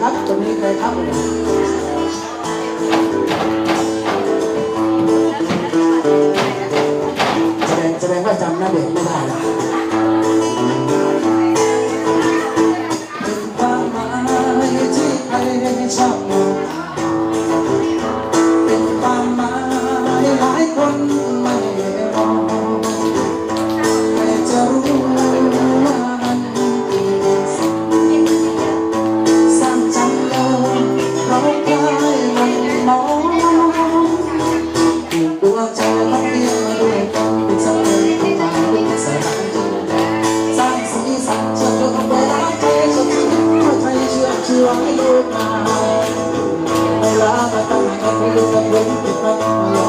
ครับ ตรงนี้เลยครับแสดงแสดงว่าจำหน้าเด็กไม่ได้ มาเวลามาตั้งให้เขาไม่รู้ว่าเธอผิดมา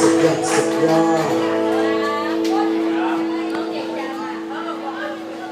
สุดยอดสุดยอด